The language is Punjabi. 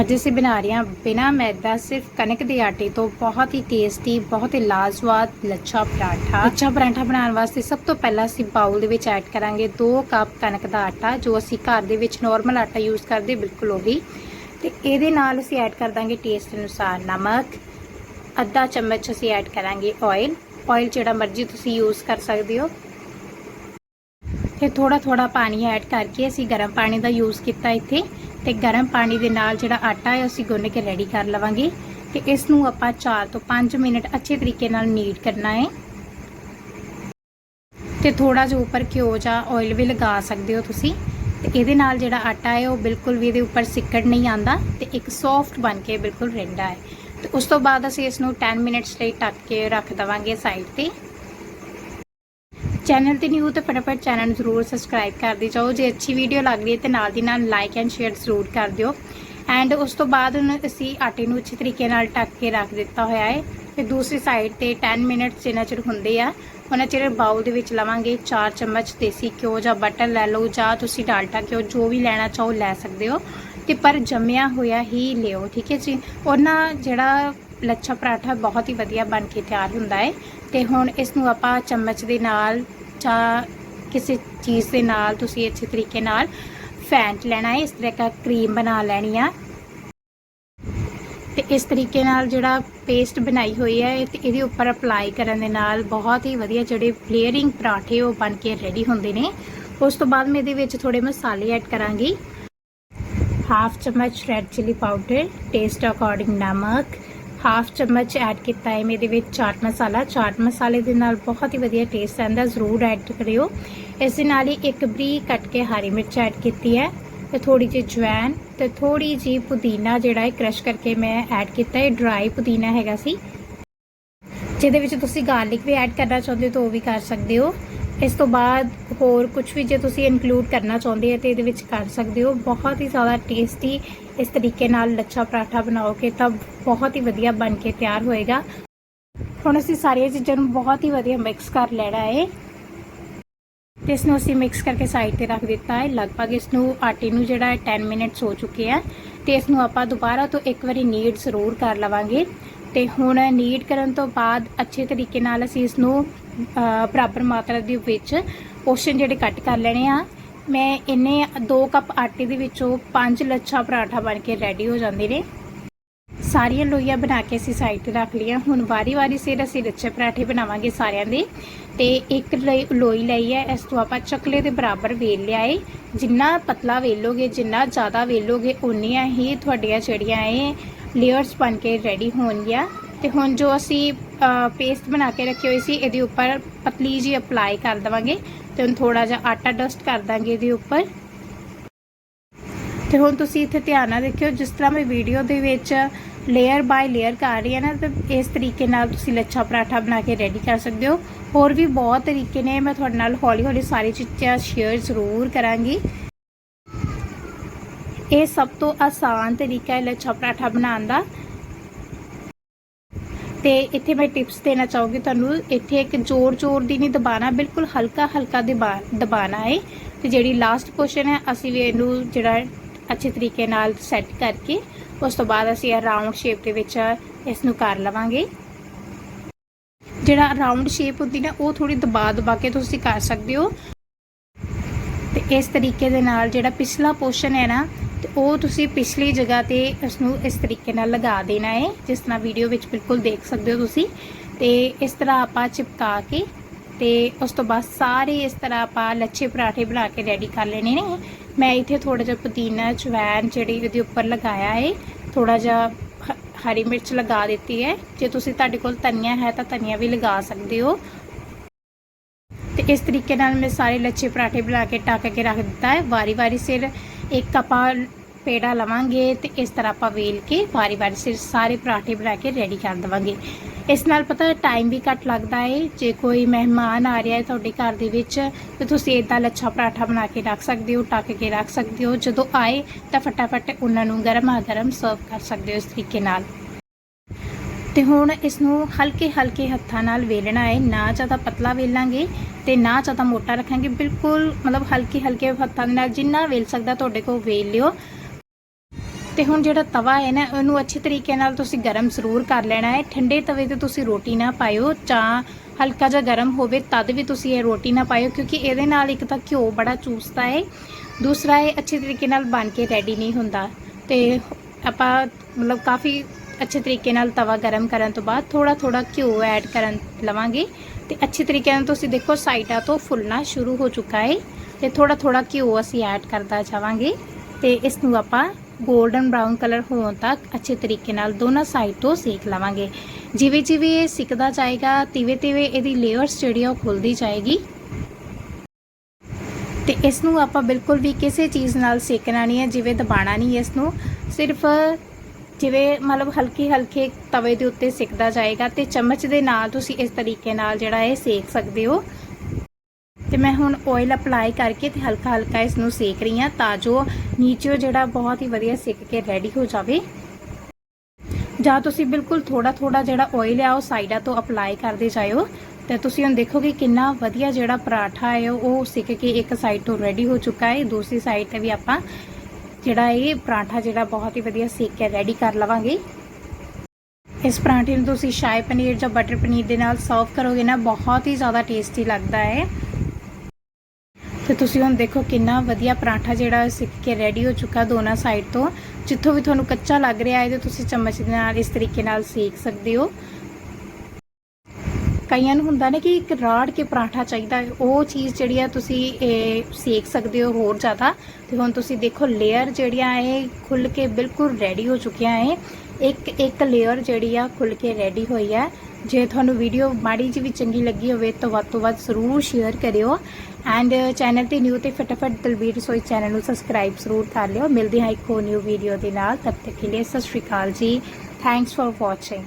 ਅੱਜ ਅਸੀਂ ਬਣਾ ਰਹੇ ਹਾਂ ਬਿਨਾ ਮੈਦਾ, ਸਿਰਫ ਕਣਕ ਦੇ ਆਟੇ ਤੋਂ ਬਹੁਤ ਹੀ ਟੇਸਟੀ ਬਹੁਤ ਹੀ ਲਾਜਵਾਬ ਲੱਛਾ ਪਰਾਠਾ। ਲੱਛਾ ਪਰਾਠਾ ਬਣਾਉਣ ਵਾਸਤੇ ਸਭ ਤੋਂ ਪਹਿਲਾਂ ਅਸੀਂ ਬਾਉਲ ਦੇ ਵਿੱਚ ਐਡ ਕਰਾਂਗੇ 2 ਕੱਪ ਕਣਕ ਦਾ ਆਟਾ, ਜੋ ਅਸੀਂ ਘਰ ਦੇ ਵਿੱਚ ਨਾਰਮਲ ਆਟਾ ਯੂਜ਼ ਕਰਦੇ, ਬਿਲਕੁਲ ਉਹੀ ਤੇ ਇਹਦੇ ਨਾਲ ਅਸੀਂ ਐਡ ਕਰ ਦਾਂਗੇ ਟੇਸਟ ਅਨੁਸਾਰ ਨਮਕ। ਅੱਧਾ ਚਮਚ ਅਸੀਂ ਐਡ ਕਰਾਂਗੇ ਆਇਲ ਆਇਲ ਜਿਹੜਾ ਮਰਜ਼ੀ ਤੁਸੀਂ ਯੂਜ਼ ਕਰ ਸਕਦੇ ਹੋ। ਤੇ ਥੋੜਾ ਥੋੜਾ ਪਾਣੀ ਐਡ ਕਰਕੇ ਅਸੀਂ ਗਰਮ ਪਾਣੀ ਦਾ ਯੂਜ਼ ਕੀਤਾ ਇੱਥੇ ਤੇ ਗਰਮ ਪਾਣੀ ਦੇ ਨਾਲ ਜਿਹੜਾ ਆਟਾ ਹੈ ਅਸੀਂ ਗੁੰਨ ਕੇ ਰੈਡੀ ਕਰ ਲਵਾਂਗੇ ਤੇ ਇਸ ਨੂੰ ਆਪਾਂ 4 ਤੋਂ 5 ਮਿੰਟ ਅੱਛੇ ਤਰੀਕੇ ਨਾਲ ਨੀਡ ਕਰਨਾ ਹੈ। ਤੇ ਥੋੜਾ ਜਿਹਾ ਉੱਪਰ ਘਿਓ ਜਾਂ ਆਇਲ ਵੀ ਲਗਾ ਸਕਦੇ ਹੋ ਤੁਸੀਂ ਤੇ ਇਹਦੇ ਨਾਲ ਜਿਹੜਾ ਆਟਾ ਹੈ ਉਹ ਬਿਲਕੁਲ ਵੀ ਇਹਦੇ ਉੱਪਰ ਸਿੱਕੜ ਨਹੀਂ ਆਂਦਾ ਤੇ ਇੱਕ ਸੌਫਟ ਬਣ ਕੇ ਬਿਲਕੁਲ ਰਹਿੰਦਾ ਹੈ। ਤੇ ਉਸ ਤੋਂ ਬਾਅਦ ਅਸੀਂ ਇਸ ਨੂੰ 10 ਮਿੰਟਸ ਲਈ ਟੱਕ ਕੇ ਰੱਖ ਦਵਾਂਗੇ ਸਾਈਡ ਤੇ। ਚੈਨਲ ਤੇ ਨਿਊ ਤੇ ਫਟਾਫਟ ਚੈਨਲ ਨੂੰ ਜ਼ਰੂਰ ਸਬਸਕ੍ਰਾਈਬ ਕਰਦੇ ਜਾਓ, ਜੇ ਅੱਛੀ ਵੀਡੀਓ ਲੱਗ ਰਹੀ ਹੈ ਤੇ ਨਾਲ ਦੀ ਨਾਲ ਲਾਈਕ ਐਂਡ ਸ਼ੇਅਰ ਜ਼ਰੂਰ ਕਰ ਦਿਓ। ਐਂਡ ਉਸ ਤੋਂ ਬਾਅਦ ਹੁਣ ਅਸੀਂ ਆਟੇ ਨੂੰ ਅੱਛੇ ਤਰੀਕੇ ਨਾਲ ਢੱਕ ਕੇ ਰੱਖ ਦਿੱਤਾ ਹੋਇਆ ਹੈ। ਤੇ ਦੂਸਰੀ ਸਾਈਡ ਤੇ 10 ਮਿੰਟਸ ਜਿੰਨਾ ਚਿਰ ਹੁੰਦੇ ਆ, ਉਹਨਾਂ ਚਿਰ ਬਾਉਲ ਦੇ ਵਿੱਚ ਲਵਾਂਗੇ 4 ਚਮਚ ਦੇਸੀ ਘਿਓ ਜਾਂ ਬਟਰ ਲੈ ਲਓ ਜਾਂ ਤੁਸੀਂ ਡਾਲਟਾ ਘਿਓ ਜੋ ਵੀ ਲੈਣਾ ਚਾਹੋ ਲੈ ਸਕਦੇ ਹੋ। ਤੇ ਪਰ ਜੰਮਿਆ ਹੋਇਆ ਹੀ ਲਿਓ, ਠੀਕ ਹੈ ਜੀ? ਉਹਨਾਂ ਜਿਹੜਾ ਲੱਛਾ ਪਰਾਠਾ ਬਹੁਤ ਹੀ ਵਧੀਆ ਬਣ ਕੇ ਤਿਆਰ ਹੁੰਦਾ ਹੈ। ਤੇ ਹੁਣ ਇਸ ਨੂੰ ਆਪਾਂ ਚਮਚ ਦੇ ਨਾਲ ਜਾਂ ਕਿਸੇ ਚੀਜ਼ ਦੇ ਨਾਲ ਤੁਸੀਂ ਅੱਛੇ ਤਰੀਕੇ ਨਾਲ ਫੈਂਟ ਲੈਣਾ ਹੈ, ਇਸ ਤਰ੍ਹਾਂ ਦਾ ਕਰੀਮ ਬਣਾ ਲੈਣੀ ਆ। ਤੇ ਇਸ ਤਰੀਕੇ ਨਾਲ ਜਿਹੜਾ ਪੇਸਟ ਬਣਾਈ ਹੋਈ ਹੈ ਇਹ ਇਹਦੇ ਉੱਪਰ ਅਪਲਾਈ ਕਰਨ ਦੇ ਨਾਲ ਬਹੁਤ ਹੀ ਵਧੀਆ ਜਿਹੜੇ ਫਲੇਅਰਿੰਗ ਪਰਾਠੇ ਉਹ ਬਣ ਕੇ ਰੈਡੀ ਹੁੰਦੇ ਨੇ। ਉਸ ਤੋਂ ਬਾਅਦ ਮੈਂ ਇਹਦੇ ਵਿੱਚ ਥੋੜੇ ਮਸਾਲੇ ਐਡ ਕਰਾਂਗੀ। ਹਾਫ ਚਮਚ red chilli powder taste according ਨਮਕ ਹਾਫ ਚਮਚ ਐਡ ਕੀਤਾ ਹੈ। ਮੇਰੇ ਵਿੱਚ ਚਾਟ ਮਸਾਲਾ, ਚਾਟ ਮਸਾਲੇ ਦੇ ਨਾਲ ਬਹੁਤ ਹੀ ਵਧੀਆ ਟੇਸਟ ਆਉਂਦਾ, ਜ਼ਰੂਰ ਐਡ ਕਰਿਓ। ਇਸ ਦੇ ਨਾਲ ਹੀ ਇੱਕ ਬਰੀਕ ਕੱਟ ਕੇ ਹਰੀ ਮਿਰਚ ਐਡ ਕੀਤੀ ਹੈ ਤੇ ਥੋੜੀ ਜਿਹੀ ਜਵੈਨ ਤੇ ਥੋੜੀ ਜਿਹੀ ਪੁਦੀਨਾ ਜਿਹੜਾ ਹੈ ਕ੍ਰਸ਼ ਕਰਕੇ ਮੈਂ ਐਡ ਕੀਤਾ ਹੈ ਡਰਾਈ ਪੁਦੀਨਾ ਹੈਗਾ ਸੀ। ਜਿਹਦੇ ਵਿੱਚ ਤੁਸੀਂ ਗਾਰਲਿਕ ਵੀ ਐਡ ਕਰਨਾ ਚਾਹੁੰਦੇ ਹੋ ਤਾਂ ਉਹ ਵੀ ਕਰ ਸਕਦੇ ਹੋ। ਇਸ ਤੋਂ ਬਾਅਦ ਹੋਰ ਕੁਝ ਵੀ ਜੇ ਤੁਸੀਂ ਇਨਕਲੂਡ ਕਰਨਾ ਚਾਹੁੰਦੇ ਹੋ ਤੇ ਇਹਦੇ ਵਿੱਚ ਕਰ ਸਕਦੇ ਹੋ। ਬਹੁਤ ਹੀ ਜ਼ਿਆਦਾ ਟੇਸਟੀ ਇਸ ਤਰੀਕੇ ਨਾਲ ਲੱਛਾ ਪਰਾਠਾ ਬਣਾਓਗੇ ਤਾਂ ਬਹੁਤ ਹੀ ਵਧੀਆ ਬਣ ਕੇ ਤਿਆਰ ਹੋਏਗਾ। ਹੁਣ ਅਸੀਂ ਸਾਰੀਆਂ ਚੀਜ਼ਾਂ ਨੂੰ ਬਹੁਤ ਹੀ ਵਧੀਆ ਮਿਕਸ ਕਰ ਲੈਣਾ ਹੈ ਤੇ ਇਸ ਨੂੰ ਅਸੀਂ ਮਿਕਸ ਕਰਕੇ ਸਾਈਡ ਤੇ ਰੱਖ ਦਿੱਤਾ ਹੈ ਲਗਭਗ ਇਸ ਨੂੰ ਆਟੇ ਨੂੰ ਜਿਹੜਾ ਹੈ 10 ਮਿੰਟਸ ਹੋ ਚੁੱਕੇ ਆ। ਤੇ ਇਸ ਨੂੰ ਆਪਾਂ ਦੁਬਾਰਾ ਤੋਂ ਇੱਕ ਵਾਰੀ ਨੀਡ ਜ਼ਰੂਰ ਕਰ ਲਵਾਂਗੇ। ਤੇ ਹੁਣ ਨੀਡ ਕਰਨ ਤੋਂ ਬਾਅਦ ਅੱਛੇ ਤਰੀਕੇ ਨਾਲ ਅਸੀਂ ਇਸ ਨੂੰ ਬਰਾਬਰ ਮਾਤਰਾ ਦੇ ਵਿੱਚ ਪੋਰਸ਼ਨ ਜਿਹੜੇ ਕੱਟ ਕਰ ਲੈਣੇ ਆ। ਮੈਂ ਇੰਨੇ 2 ਕੱਪ ਆਟੇ ਦੇ ਵਿੱਚੋਂ 5 ਲੱਛਾ ਪਰਾਠਾ ਬਣ ਕੇ ਰੈਡੀ ਹੋ ਜਾਂਦੇ ਨੇ। ਸਾਰੀਆਂ ਲੋਈਆਂ ਬਣਾ ਕੇ ਅਸੀਂ ਸਾਈਡ ਤੇ ਰੱਖ ਲਈਆਂ। ਹੁਣ ਵਾਰੀ-ਵਾਰੀ ਸਿਰ ਅਸੀਂ ਲੱਛੇ ਪਰਾਠੇ ਬਣਾਵਾਂਗੇ ਸਾਰਿਆਂ ਦੇ। ਤੇ ਇੱਕ ਲਈ- ਲੋਈ ਲਈ ਹੈ। ਇਸ ਤੋਂ ਆਪਾਂ ਚਕਲੇ ਦੇ ਬਰਾਬਰ ਵੇਲ ਲਿਆ ਏ ਜਿੰਨਾ ਪਤਲਾ ਵੇਲੋਗੇ, ਜਿੰਨਾ ਜ਼ਿਆਦਾ ਵੇਲੋਗੇ ਉਨੀਆਂ ਹੀ ਤੁਹਾਡੀਆਂ ਜਿਹੜੀਆਂ ਏ ਲੇਅਰਸ ਬਣ ਕੇ ਰੈਡੀ ਹੋਣਗੀਆਂ। ਤੇ ਹੁਣ ਜੋ ਅਸੀਂ ਪੇਸਟ ਬਣਾ ਕੇ ਰੱਖੀ ਹੋਈ ਸੀ, ਇਹਦੇ ਉੱਪਰ ਪਤਲੀ ਜੀ ਅਪਲਾਈ ਕਰ ਦਵਾਂਗੇ ਤੇ ਹੁਣ ਥੋੜਾ ਜਿਹਾ ਆਟਾ ਡਸਟ ਕਰ ਦਾਂਗੇ ਇਹਦੇ ਉੱਪਰ। ਤੇ ਹੁਣ ਤੁਸੀਂ ਇੱਥੇ ਧਿਆਨ ਨਾਲ ਦੇਖਿਓ, ਜਿਸ ਤਰ੍ਹਾਂ ਮੈਂ ਵੀਡੀਓ ਦੇ ਵਿੱਚ ਲੇਅਰ ਬਾਈ ਲੇਅਰ ਕਰ ਰਹੀ ਹਾਂ ਨਾ, ਤੇ ਇਸ ਤਰੀਕੇ ਨਾਲ ਤੁਸੀਂ ਲੱਛਾ ਪਰਾਠਾ ਬਣਾ ਕੇ ਰੈਡੀ ਕਰ ਸਕਦੇ ਹੋ। ਹੋਰ ਵੀ ਬਹੁਤ ਤਰੀਕੇ ਨੇ, ਮੈਂ ਤੁਹਾਡੇ ਨਾਲ ਹੌਲੀ ਹੌਲੀ ਸਾਰੀ ਚੀਜ਼ਾਂ ਸ਼ੇਅਰ ਜ਼ਰੂਰ ਕਰਾਂਗੀ। ਇਹ ਸਭ ਤੋਂ ਆਸਾਨ ਤਰੀਕਾ ਹੈ ਲੱਛਾ ਪਰਾਠਾ ਬਣਾਉਣ ਦਾ। ਤੇ ਇੱਥੇ ਮੈਂ ਟਿਪਸ ਦੇਣਾ ਚਾਹੂੰਗੀ ਤੁਹਾਨੂੰ। ਇੱਥੇ ਇੱਕ ਜ਼ੋਰ ਜ਼ੋਰ ਦੀ ਨਹੀਂ ਦਬਾਣਾ, ਬਿਲਕੁਲ ਹਲਕਾ ਹਲਕਾ ਦਬਾ- ਦਬਾਣਾ ਹੈ ਤੇ ਜਿਹੜੀ ਲਾਸਟ ਪੋਰਸ਼ਨ ਹੈ, ਅਸੀਂ ਵੀ ਇਹਨੂੰ ਜਿਹੜਾ ਅੱਛੇ ਤਰੀਕੇ ਨਾਲ ਸੈੱਟ ਕਰਕੇ, ਉਸ ਤੋਂ ਬਾਅਦ ਅਸੀਂ ਇਹ ਰਾਉਂਡ ਸ਼ੇਪ ਦੇ ਵਿੱਚ ਇਸ ਨੂੰ ਕਰ ਲਵਾਂਗੇ। ਜਿਹੜਾ ਰਾਉਂਡ ਸ਼ੇਪ ਹੁੰਦੀ ਨਾ, ਉਹ ਥੋੜੀ ਦਬਾ ਦਬਾ ਕੇ ਤੁਸੀਂ ਕਰ ਸਕਦੇ ਹੋ। ਤੇ ਇਸ ਤਰੀਕੇ ਦੇ ਨਾਲ ਜਿਹੜਾ ਪਿਛਲਾ ਪੋਰਸ਼ਨ ਹੈ ਨਾ ਤੇ ਉਹ ਤੁਸੀਂ ਪਿਛਲੀ ਜਗ੍ਹਾ ਤੇ ਇਸ ਨੂੰ ਇਸ ਤਰੀਕੇ ਨਾਲ ਲਗਾ ਦੇਣਾ ਹੈ, ਜਿਸ ਤਰ੍ਹਾਂ ਵੀਡੀਓ ਵਿੱਚ ਬਿਲਕੁਲ ਦੇਖ ਸਕਦੇ ਹੋ ਤੁਸੀਂ। ਤੇ ਇਸ ਤਰ੍ਹਾਂ ਆਪਾਂ ਚਿਪਕਾ ਕੇ ਤੇ ਉਸ ਤੋਂ ਬਾਅਦ ਸਾਰੇ ਇਸ ਤਰ੍ਹਾਂ ਆਪਾਂ ਲੱਛੇ ਪਰਾਠੇ ਬਣਾ ਕੇ ਰੈਡੀ ਕਰ ਲੈਣੇ ਨੇ। ਮੈਂ ਇੱਥੇ ਥੋੜਾ ਜਿਹਾ ਪੁਦੀਨਾ ਚਵੈਨ ਜਿਹੜੀ ਇਹਦੇ ਉੱਪਰ ਲਗਾਇਆ ਹੈ ਥੋੜਾ ਜਿਹਾ ਹ- ਹਰੀ ਮਿਰਚ ਲਗਾ ਦਿੱਤੀ ਹੈ। ਜੇ ਤੁਸੀਂ ਤੁਹਾਡੇ ਕੋਲ ਧਨੀਆ ਹੈ ਤਾਂ ਧਨੀਆ ਵੀ ਲਗਾ ਸਕਦੇ ਹੋ। ਤੇ ਇਸ ਤਰੀਕੇ ਨਾਲ ਮੈਂ ਸਾਰੇ ਲੱਛੇ ਪਰਾਠੇ ਬਣਾ ਕੇ ਟੱਕ ਕੇ ਰੱਖ ਦਿੱਤਾ ਹੈ। ਵਾਰੀ-ਵਾਰੀ ਸਿਰ ਇੱਕ ਆਪਾਂ ਪੇੜਾ ਲਵਾਂਗੇ ਤੇ ਇਸ ਤਰ੍ਹਾਂ ਆਪਾਂ ਵੇਲ ਕੇ ਵਾਰੀ-ਵਾਰੀ ਸਿਰ ਸਾਰੇ ਪਰਾਠੇ ਬਣਾ ਕੇ ਰੈਡੀ ਕਰ ਦਵਾਂਗੇ। ਇਸ ਨਾਲ ਪਤਾ ਟਾਈਮ ਵੀ ਘੱਟ ਲੱਗਦਾ ਏ। ਜੇ ਕੋਈ ਮਹਿਮਾਨ ਆ ਰਿਹਾ ਹੈ ਤੁਹਾਡੇ ਘਰ ਦੇ ਵਿੱਚ, ਤੇ ਤੁਸੀਂ ਇਦਾਂ ਲੱਛਾ ਪਰਾਠਾ ਬਣਾ ਕੇ ਰੱਖ ਸਕਦੇ ਹੋ, ਟੱਕ ਕੇ ਰੱਖ ਸਕਦੇ ਹੋ। ਜਦੋਂ ਆਏ ਤਾਂ ਫਟਾਫਟ ਉਹਨਾਂ ਨੂੰ ਗਰਮਾ ਗਰਮ ਸਰਵ ਕਰ ਸਕਦੇ ਹੋ ਇਸ ਤਰੀਕੇ ਨਾਲ। ਤੇ ਹੁਣ ਇਸ ਨੂੰ ਹਲਕੇ ਹਲਕੇ ਹੱਥਾਂ ਨਾਲ ਵੇਲਣਾ ਹੈ। ਨਾ ਜ਼ਿਆਦਾ ਪਤਲਾ ਵੇਲਾਂਗੇ ਤੇ ਨਾ ਜ਼ਿਆਦਾ ਮੋਟਾ ਰੱਖਾਂਗੇ। ਬਿਲਕੁਲ ਮਤਲਬ ਹਲਕੇ ਹਲਕੇ ਹੱਥਾਂ ਦੇ ਨਾਲ ਜਿੰਨਾ ਵੇਲ ਸਕਦਾ ਤੁਹਾਡੇ ਕੋਲ ਵੇਲ ਲਿਓ। ਤੇ ਹੁਣ ਜਿਹੜਾ ਤਵਾ ਹੈ ਨਾ, ਉਹਨੂੰ ਅੱਛੇ ਤਰੀਕੇ ਨਾਲ ਤੁਸੀਂ ਗਰਮ ਜ਼ਰੂਰ ਕਰ ਲੈਣਾ ਹੈ। ਠੰਡੇ ਤਵੇ ਤੇ ਤੁਸੀਂ ਰੋਟੀ ਨਾ ਪਾਇਓ ਜਾਂ ਹਲਕਾ ਜਿਹਾ ਗਰਮ ਹੋਵੇ ਤਦ ਵੀ ਤੁਸੀਂ ਇਹ ਰੋਟੀ ਨਾ ਪਾਇਓ, ਕਿਉਂਕਿ ਇਹਦੇ ਨਾਲ ਇੱਕ ਤਾਂ ਘਿਓ ਬੜਾ ਚੂਸਦਾ ਹੈ। ਦੂਸਰਾ ਇਹ ਅੱਛੇ ਤਰੀਕੇ ਨਾਲ ਬਣ ਕੇ ਰੈਡੀ ਨਹੀਂ ਹੁੰਦਾ। ਤੇ ਆਪਾਂ ਮਤਲਬ ਕਾਫੀ ਅੱਛੇ ਤਰੀਕੇ ਨਾਲ ਤਵਾ ਗਰਮ ਕਰਨ ਤੋਂ ਬਾਅਦ ਥੋੜਾ ਥੋੜਾ ਘਿਓ ਐਡ ਕਰਨ ਲਵਾਂਗੇ। ਤੇ ਅੱਛੇ ਤਰੀਕੇ ਨਾਲ ਤੁਸੀਂ ਦੇਖੋ ਸਾਈਡਾਂ ਤੋਂ ਫੁੱਲਣਾ ਸ਼ੁਰੂ ਹੋ ਚੁੱਕਾ ਹੈ ਤੇ ਥੋੜਾ ਥੋੜਾ ਘਿਓ ਅਸੀਂ ਐਡ ਕਰਦਾ ਜਾਵਾਂਗੇ। ਤੇ ਇਸ ਨੂੰ ਆਪਾਂ ਗੋਲਡਨ ਬ੍ਰਾਊਨ ਕਲਰ ਹੋਣ ਤੱਕ ਅੱਛੇ ਤਰੀਕੇ ਨਾਲ ਦੋਨਾਂ ਸਾਈਡ ਤੋਂ ਸੇਕ ਲਵਾਂਗੇ। ਜਿਵੇਂ ਜਿਵੇਂ ਇਹ ਸਿੱਕਦਾ ਜਾਏਗਾ, ਤਿਵੇਂ ਤਿਵੇਂ ਇਹਦੀ ਲੇਅਰਸ ਜਿਹੜੀ ਆ ਉਹ ਖੁੱਲਦੀ ਜਾਏਗੀ। ਤੇ ਇਸ ਨੂੰ ਆਪਾਂ ਬਿਲਕੁਲ ਵੀ ਕਿਸੇ ਚੀਜ਼ ਨਾਲ ਸੇਕਣਾ ਨਹੀਂ ਹੈ, ਜਿਵੇਂ ਦਬਾਣਾ ਨਹੀਂ ਇਸ ਨੂੰ। ਸਿਰਫ ਜਿਵੇਂ ਮਤਲਬ ਹਲਕੀ ਹਲਕੇ ਤਵੇ ਦੇ ਉੱਤੇ ਸਿੱਕਦਾ ਜਾਏਗਾ ਤੇ ਚਮਚ ਦੇ ਨਾਲ ਤੁਸੀਂ ਇਸ ਤਰੀਕੇ ਨਾਲ ਜਿਹੜਾ ਇਹ ਸੇਕ ਸਕਦੇ ਹੋ। ਤੇ ਮੈਂ ਹੁਣ ਆਇਲ ਅਪਲਾਈ ਕਰਕੇ ਤੇ ਹਲਕਾ ਹਲਕਾ ਇਸ ਨੂੰ ਸੇਕ ਰਹੀ ਹਾਂ ਤਾਂ ਜੋ ਨੀਚੇ ਜਿਹੜਾ ਬਹੁਤ ਹੀ ਵਧੀਆ ਸਿੱਕ ਕੇ ਰੈਡੀ ਹੋ ਜਾਵੇ। ਜਾਂ ਤੁਸੀਂ ਬਿਲਕੁਲ ਥੋੜਾ ਥੋੜਾ ਜਿਹੜਾ ਆਇਲ ਆ ਉਹ ਸਾਈਡਾਂ ਤੋਂ ਅਪਲਾਈ ਕਰਦੇ ਜਾਇਓ। ਤੇ ਤੁਸੀਂ ਹੁਣ ਦੇਖੋਗੇ ਕਿੰਨਾ ਵਧੀਆ ਜਿਹੜਾ ਪਰਾਠਾ ਹੈ ਉਹ ਸਿੱਕ ਕੇ ਇੱਕ ਸਾਈਡ ਤੋਂ ਰੈਡੀ ਹੋ ਚੁੱਕਾ ਹੈ। ਦੂਸਰੀ ਸਾਈਡ ਤੇ ਵੀ ਆਪਾਂ ਜਿਹੜਾ ਇਹ ਪਰਾਂਠਾ ਜਿਹੜਾ ਬਹੁਤ ਹੀ ਵਧੀਆ ਸੇਕ ਕੇ ਰੈਡੀ ਕਰ ਲਵਾਂਗੇ। ਇਸ ਪਰਾਂਠੇ ਨੂੰ ਤੁਸੀਂ ਸ਼ਾਹੀ ਪਨੀਰ ਜਾਂ ਬਟਰ ਪਨੀਰ ਦੇ ਨਾਲ ਸਰਵ ਕਰੋਗੇ ਨਾ, ਬਹੁਤ ਹੀ ਜ਼ਿਆਦਾ ਟੇਸਟੀ ਲੱਗਦਾ ਹੈ। ਤੇ ਤੁਸੀਂ ਹੁਣ ਦੇਖੋ ਕਿੰਨਾ ਵਧੀਆ ਪਰਾਂਠਾ ਜਿਹੜਾ ਸਿੱਕ ਕੇ ਰੈਡੀ ਹੋ ਚੁੱਕਾ ਦੋਨਾਂ ਸਾਈਡ ਤੋਂ। ਜਿੱਥੋਂ ਵੀ ਤੁਹਾਨੂੰ ਕੱਚਾ ਲੱਗ ਰਿਹਾ ਹੈ ਤੇ ਤੁਸੀਂ ਚਮਚ ਦੇ ਨਾਲ ਇਸ ਤਰੀਕੇ ਨਾਲ ਸੇਕ ਸਕਦੇ ਹੋ। ਕਈਆਂ ਨੂੰ ਹੁੰਦਾ ਨਾ ਕਿ ਇੱਕ ਰਾੜ ਕੇ ਪਰਾਠਾ ਚਾਹੀਦਾ ਹੈ। ਉਹ ਚੀਜ਼ ਜਿਹੜੀ ਆ ਤੁਸੀਂ ਇਹ ਸੇਕ ਸਕਦੇ ਹੋ ਹੋਰ ਜ਼ਿਆਦਾ। ਤੇ ਹੁਣ ਤੁਸੀਂ ਦੇਖੋ ਲੇਅਰ ਜਿਹੜੀਆਂ ਇਹ ਖੁੱਲ ਕੇ ਬਿਲਕੁਲ ਰੈਡੀ ਹੋ ਚੁੱਕੀਆਂ ਹੈ ਇੱਕ ਇੱਕ ਲੇਅਰ ਜਿਹੜੀ ਆ ਖੁੱਲ ਕੇ ਰੈਡੀ ਹੋਈ ਹੈ ਜੇ ਤੁਹਾਨੂੰ ਵੀਡੀਓ ਮਾੜੀ ਜਿਹੀ ਵੀ ਚੰਗੀ ਲੱਗੀ ਹੋਵੇ ਤਾਂ ਵੱਧ ਤੋਂ ਵੱਧ ਜ਼ਰੂਰ ਸ਼ੇਅਰ ਕਰਿਓ। ਐਂਡ ਚੈਨਲ ਤੇ ਨਿਊ ਤੇ ਫਟਾਫਟ ਦਲਬੀਰ ਰਸੋਈ ਚੈਨਲ ਨੂੰ ਸਬਸਕ੍ਰਾਈਬ ਜ਼ਰੂਰ ਕਰ ਲਿਓ। ਮਿਲਦੇ ਹਾਂ ਇੱਕ ਹੋਰ ਨਿਊ ਵੀਡੀਓ ਦੇ ਨਾਲ। ਤਦ ਤੱਕ ਲਈ ਸਤਿ ਸ਼੍ਰੀ ਅਕਾਲ ਜੀ। Thanks for watching